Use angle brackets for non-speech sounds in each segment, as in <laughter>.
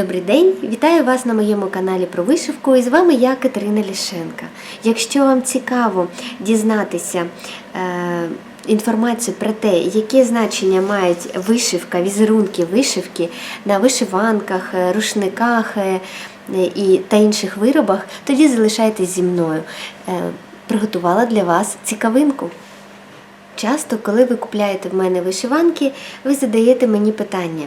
Добрий день, вітаю вас на моєму каналі про вишивку. І з вами я Катерина Лішенка. Якщо вам цікаво дізнатися е, інформацію про те, яке значення мають вишивка, візерунки вишивки на вишиванках, е, рушниках е, і та інших виробах, тоді залишайтесь зі мною. Е, приготувала для вас цікавинку. Часто, коли ви купляєте в мене вишиванки, ви задаєте мені питання,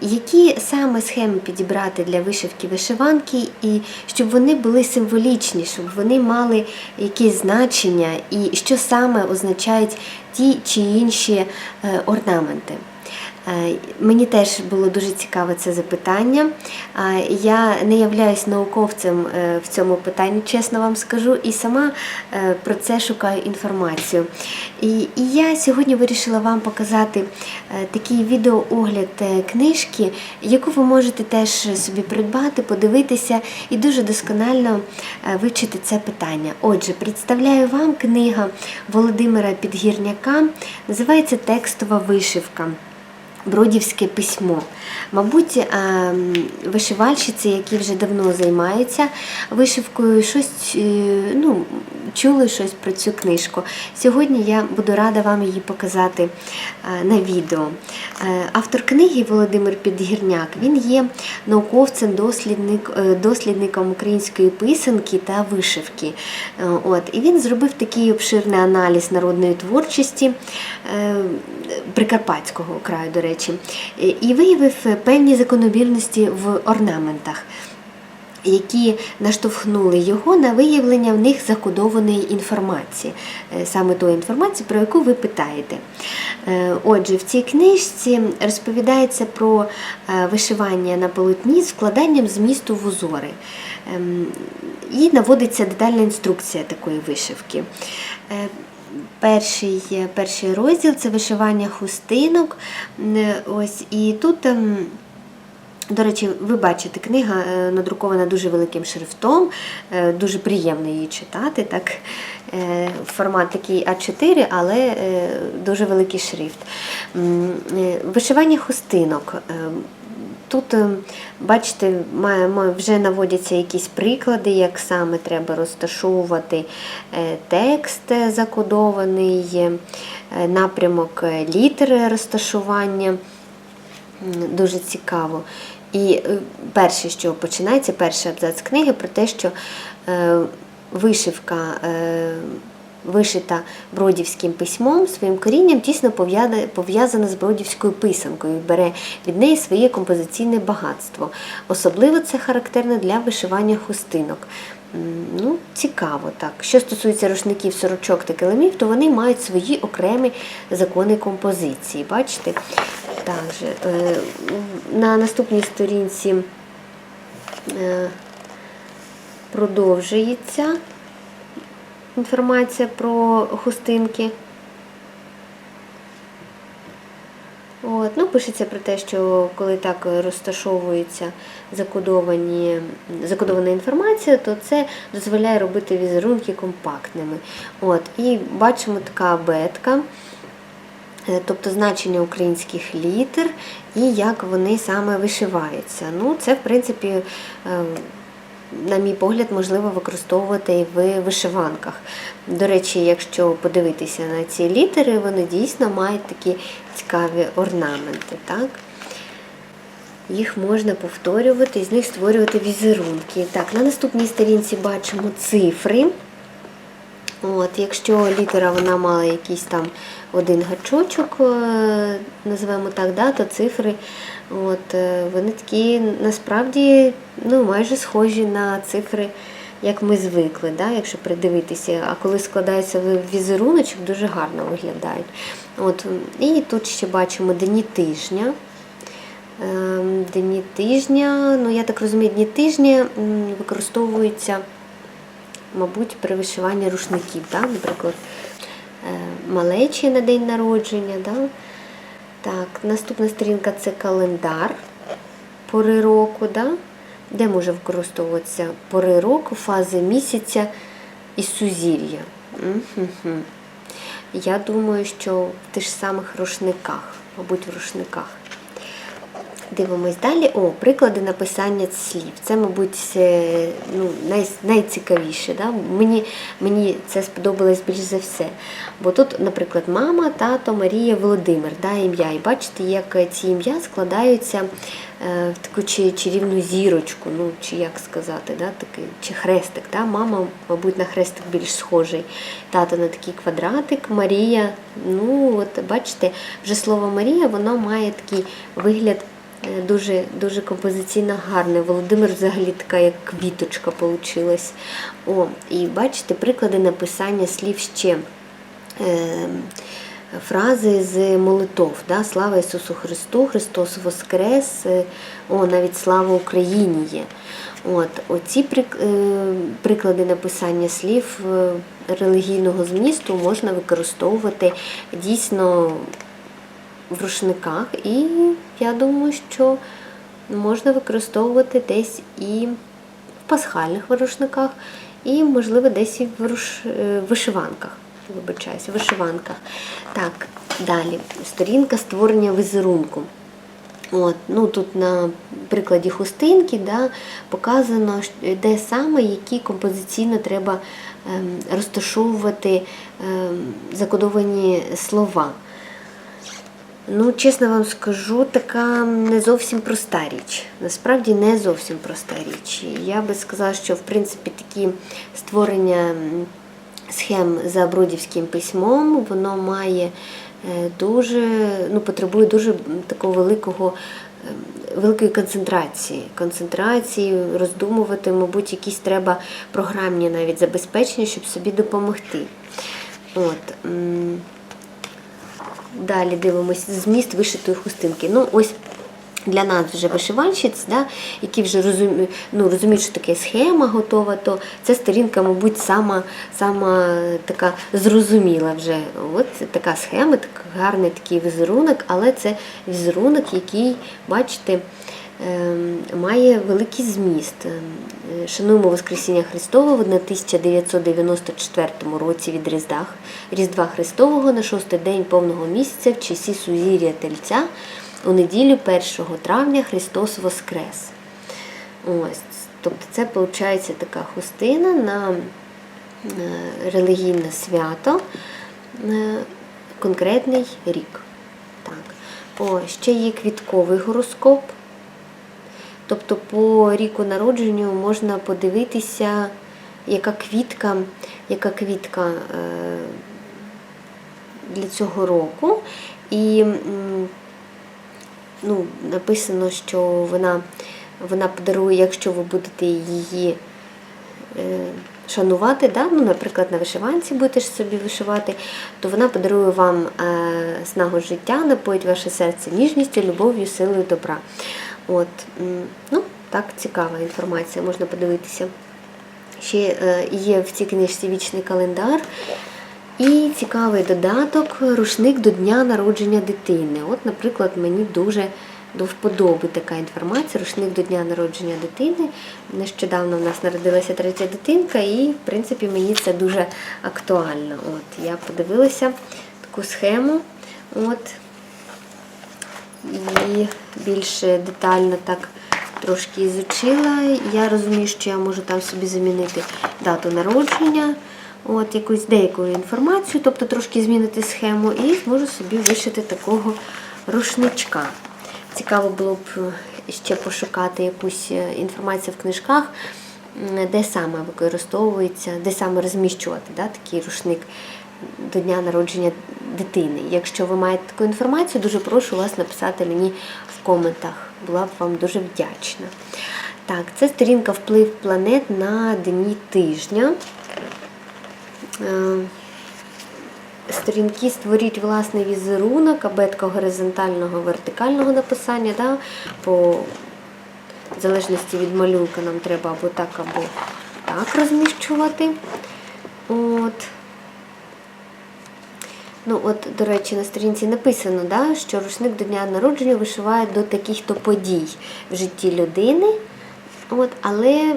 які саме схеми підібрати для вишивки вишиванки, і щоб вони були символічні, щоб вони мали якесь значення, і що саме означають ті чи інші е, орнаменти. Е, Мені теж було дуже цікаве це запитання. Е, Я не являюсь науковцем е, в цьому питанні, чесно вам скажу, і сама про це шукаю інформацію. І, я сьогодні вирішила вам показати такий відеоогляд книжки, яку ви можете теж собі придбати, подивитися і дуже досконально вивчити це питання. Отже, представляю вам книга Володимира Підгірняка, називається Текстова вишивка. Бродівське письмо. Мабуть, е, вишивальщиці, які вже давно займаються вишивкою, щось е, ну, чули щось про цю книжку. Сьогодні я буду рада вам її показати е, на відео. Е, Автор книги Володимир Підгірняк він є науковцем, дослідник, е, дослідником української писанки та вишивки. От, і він зробив такий обширний аналіз народної творчості. Прикарпатського краю, до речі, і виявив певні закономірності в орнаментах, які наштовхнули його на виявлення в них закодованої інформації, е, саме тої інформації, про яку ви питаєте. Е, Отже, в цій книжці розповідається про е, вишивання на полотні з вкладанням змісту в узори. Ем, І наводиться детальна інструкція такої вишивки. Перший, перший розділ це вишивання хустинок. Ось, і тут, ем, до речі, ви бачите, книга е, надрукована дуже великим шрифтом, е, дуже приємно її читати. Так? Е, Формат такий А4, але дуже великий шрифт. Вишивання хустинок. Тут, бачите, вже наводяться якісь приклади, як саме треба розташовувати текст закодований, напрямок літери розташування. Дуже цікаво. І е, перше, що починається, перший абзац книги про те, що е, вишивка е, вишита бродівським письмом, своїм корінням тісно пов'язана з бродівською писанкою, бере від неї своє композиційне багатство. Особливо це характерно для вишивання хустинок. Ну, цікаво так. Що стосується рушників, сорочок та килимів, то вони мають свої окремі закони композиції. Бачите? Також, е, на наступній сторінці е, продовжується інформація про хустинки. От, ну, пишеться про те, що коли так розташовується закодовані, закодована інформація, то це дозволяє робити візерунки компактними. От, і бачимо така абетка, е, тобто значення українських літер і як вони саме вишиваються. Ну, це, в принципі, е, на мій погляд, можливо використовувати і в вишиванках. До речі, якщо подивитися на ці літери, вони дійсно мають такі цікаві орнаменти. Так? Їх можна повторювати і з них створювати візерунки. Так, на наступній сторінці бачимо цифри. От, Якщо літера вона мала якийсь там один гачочок, е, називаємо так, да, то цифри от, е, вони такі насправді ну, майже схожі на цифри, як ми звикли, да, якщо придивитися. А коли складається візеруночок, дуже гарно виглядають. От, І тут ще бачимо дні тижня. Ем, Дні тижня, ну я так розумію, дні тижня використовуються мабуть, при вишиванні рушників, да? наприклад, е, малечі на день народження. Да? Так, наступна сторінка це календар пори року, да? де може використовуватися пори року, фази місяця і сузір'я. Я думаю, що в тих самих рушниках, мабуть, в рушниках. Дивимось далі. О, приклади написання слів. Це, мабуть, е, ну, най, найцікавіше. Да? Мені, мені це сподобалось більш за все. Бо тут, наприклад, мама, тато, Марія, Володимир, да, ім'я. І бачите, як ці ім'я складаються е, в таку чарівну зірочку, ну, чи як сказати, да, такий, чи хрестик. Да? Мама, мабуть, на хрестик більш схожий. Тато на такий квадратик, Марія. Ну, от бачите, вже слово Марія, воно має такий вигляд. Е, Дуже дуже композиційно гарне. Володимир взагалі така як квіточка получилась. О, і бачите, приклади написання слів ще. Е, Фрази з молитов, да? Слава Ісусу Христу, Христос Воскрес, е, о, навіть слава Україні є. От, оці приклади написання слів релігійного змісту можна використовувати дійсно в рушниках, і я думаю, що можна використовувати десь і в пасхальних рушниках, і, можливо, десь і в руш... е, вишиванках. Вибачаюсь, в вишиванках. Так, далі. Сторінка створення візерунку. От, ну, тут на прикладі хустинки да, показано, де саме які композиційно треба ем, розташовувати ем, закодовані слова. Ну, чесно вам скажу, така не зовсім проста річ. Насправді не зовсім проста річ. Я би сказала, що в принципі такі створення схем за бродівським письмом, воно має е, дуже, ну, потребує дуже такого великого. Великої концентрації, концентрації, роздумувати, мабуть, якісь треба програмні навіть забезпечення, щоб собі допомогти. От. Далі дивимося зміст вишитої хустинки. Ну, ось для нас вже вишивальщиць, да, які вже розуміють, ну, розуміють, що таке схема готова, то ця сторінка, мабуть, сама, сама така зрозуміла вже. От така схема, так, гарний такий візерунок, але це візерунок, який, бачите, має великий зміст. Ем, Шануємо Воскресіння Христова в 1994 році від Різдва, Різдва Христового на шостий день повного місяця в часі Сузір'я Тельця у неділю 1 травня Христос Воскрес. Ось, тобто це виходить така хустина на е, релігійне свято, е, конкретний рік. Так. О, ще є квітковий гороскоп. Тобто по ріку народженню можна подивитися, яка квітка, яка квітка е, для цього року. І ну, написано, що вона, вона подарує, якщо ви будете її е, шанувати, да? ну, наприклад, на вишиванці будете собі вишивати, то вона подарує вам е, снагу життя, напоїть ваше серце ніжністю, любов'ю, силою добра. От, ну, так, цікава інформація, можна подивитися. Ще е, є в цій книжці вічний календар. І цікавий додаток рушник до дня народження дитини. От, наприклад, мені дуже до вподоби така інформація. Рушник до дня народження дитини. Нещодавно в нас народилася третя дитинка, і, в принципі, мені це дуже актуально. От, я подивилася таку схему. От, і більш детально так трошки ізучила. Я розумію, що я можу там собі замінити дату народження, от якусь деяку інформацію, тобто трошки змінити схему, і зможу собі вишити такого рушничка. Цікаво було б е, ще пошукати якусь е, інформацію в книжках, де саме використовується, де саме розміщувати да, такий рушник до дня народження дитини. Якщо ви маєте таку інформацію, дуже прошу вас написати мені в коментах. Була б вам дуже вдячна. Так, це сторінка вплив планет на дні тижня. Е, Сторінки створіть власний візерунок, абетка горизонтального вертикального написання. Да? По в залежності від малюнка нам треба або так, або так розміщувати. От. Ну, от, до речі, на сторінці написано, да, що рушник до дня народження вишиває до таких-то подій в житті людини. От, але,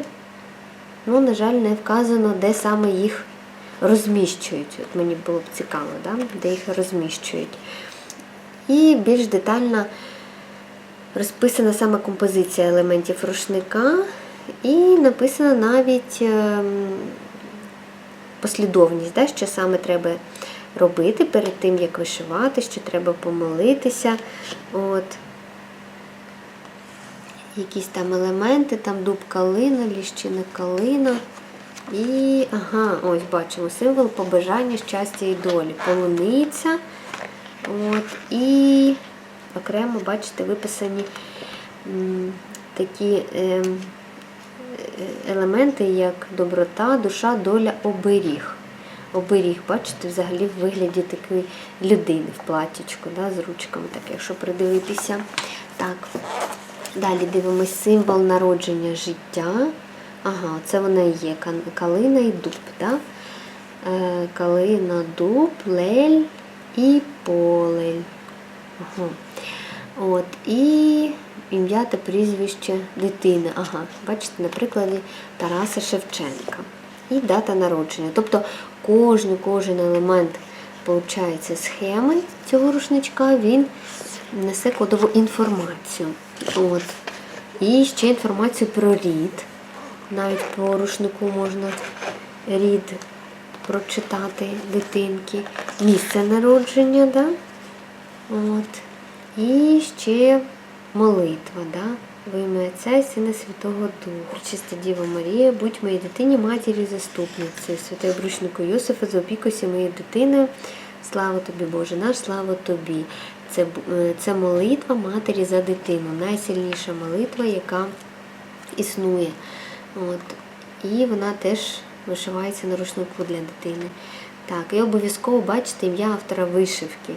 ну, на жаль, не вказано, де саме їх розміщують. От мені було б цікаво, да, де їх розміщують. І більш детально розписана сама композиція елементів рушника і написана навіть ем, послідовність, да, що саме треба робити перед тим, як вишивати, що треба помолитися. От. Якісь там елементи, там дуб калина, ліщина калина. І, ага, ось бачимо символ побажання щастя і долі. Полуниця. От, і окремо, бачите, виписані м, такі ем, е, елементи, як доброта, душа, доля, оберіг. Оберіг, бачите, взагалі в вигляді такої людини в платічку, да, з ручками, так, якщо придивитися. Так. Далі дивимось символ народження життя. Ага, це вона і є калина і дуб. Да? Е, калина, дуб, лель і полель. Ага. От, і ім'я та прізвище дитини. Ага, бачите, на прикладі Тараса Шевченка. І дата народження. Тобто кожен, кожен елемент получається схеми цього рушничка, він несе кодову інформацію. От. І ще інформацію про рід. Навіть по рушнику можна рід прочитати дитинки. Місце народження, да? От. І ще молитва, да? В ім'я Отця і Сина Святого Духа. Чиста Діва Марія, будь моїй дитині, матір'ю заступницею. Святий обручнику Йосифа, заопікуйся моєю дитиною. Слава тобі, Боже наш, слава тобі. Це, е, це молитва матері за дитину, найсильніша молитва, яка існує. От. І вона теж вишивається на рушнику для дитини. Так, і обов'язково бачите ім'я автора вишивки.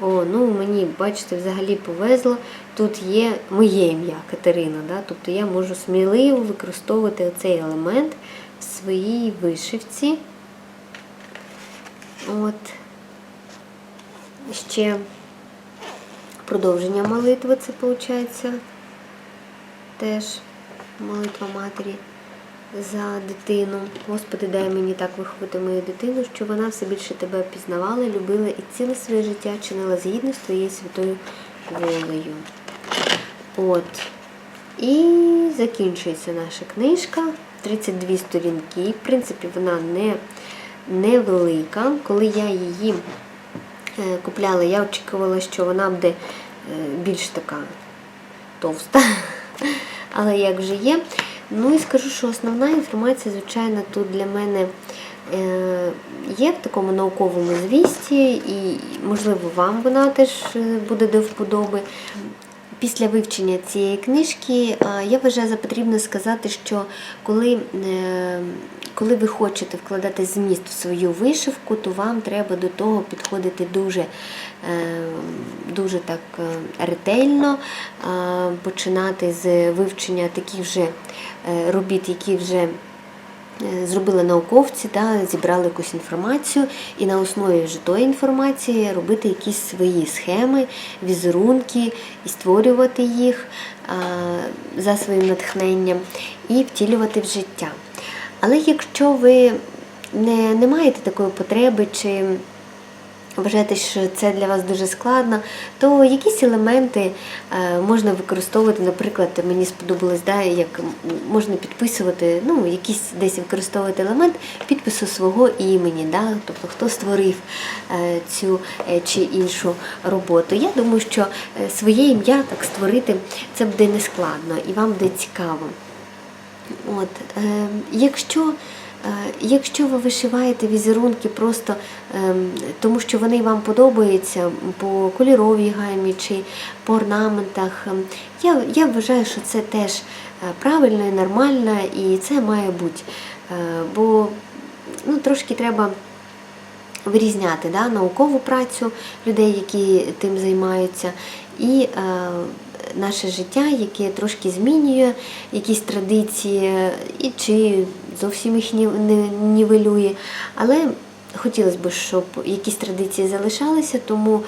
О, ну мені, бачите, взагалі повезло. Тут є моє ім'я Катерина. Да? Тобто я можу сміливо використовувати оцей елемент в своїй вишивці. От. Ще продовження молитви, це виходить теж молитва матері за дитину. Господи, дай мені так виховати мою дитину, щоб вона все більше тебе пізнавала, любила і ціле своє життя чинила згідно з твоєю святою волею. От. І закінчується наша книжка. 32 сторінки. В принципі, вона не невелика. Коли я її е, купляла, я очікувала, що вона буде е, більш така товста. <laughs> Але як вже є. Ну і скажу, що основна інформація, звичайно, тут для мене е, є в такому науковому звісті, і, можливо, вам вона теж е, буде до вподоби. Після вивчення цієї книжки я вважаю за потрібно сказати, що коли, е, коли ви хочете вкладати зміст в свою вишивку, то вам треба до того підходити дуже, е, дуже так е, ретельно, починати з вивчення таких вже е, робіт, які вже е, зробили науковці, да, зібрали якусь інформацію, і на основі вже тої інформації робити якісь свої схеми, візерунки і створювати їх за своїм натхненням і втілювати в життя. Але якщо ви не, не маєте такої потреби, чи вважаєте, що це для вас дуже складно, то якісь елементи е, можна використовувати. Наприклад, мені сподобалось, да, як можна підписувати, ну, якийсь десь використовувати елемент підпису свого імені, да, тобто хто створив е, цю е, чи іншу роботу. Я думаю, що своє ім'я так створити це буде нескладно і вам буде цікаво. От, е, якщо, якщо ви вишиваєте візерунки просто е, тому, що вони вам подобаються по кольоровій гамі чи по орнаментах, е, я, я вважаю, що це теж е, правильно і нормально, і це має бути. Е, бо ну, трошки треба вирізняти да, наукову працю людей, які тим займаються, і е, наше життя, яке трошки змінює якісь традиції, і чи зовсім їх не нівелює. Але хотілося б, щоб якісь традиції залишалися, тому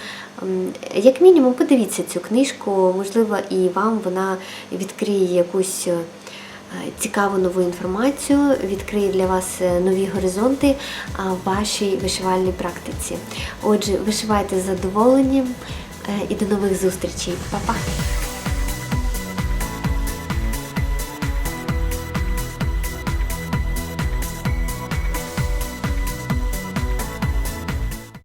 як мінімум подивіться цю книжку, можливо, і вам вона відкриє якусь. е, цікаву нову інформацію, відкриє для вас е, нові горизонти в вашій вишивальній практиці. Отже, вишивайте з задоволенням е, і до нових зустрічей. Па-па!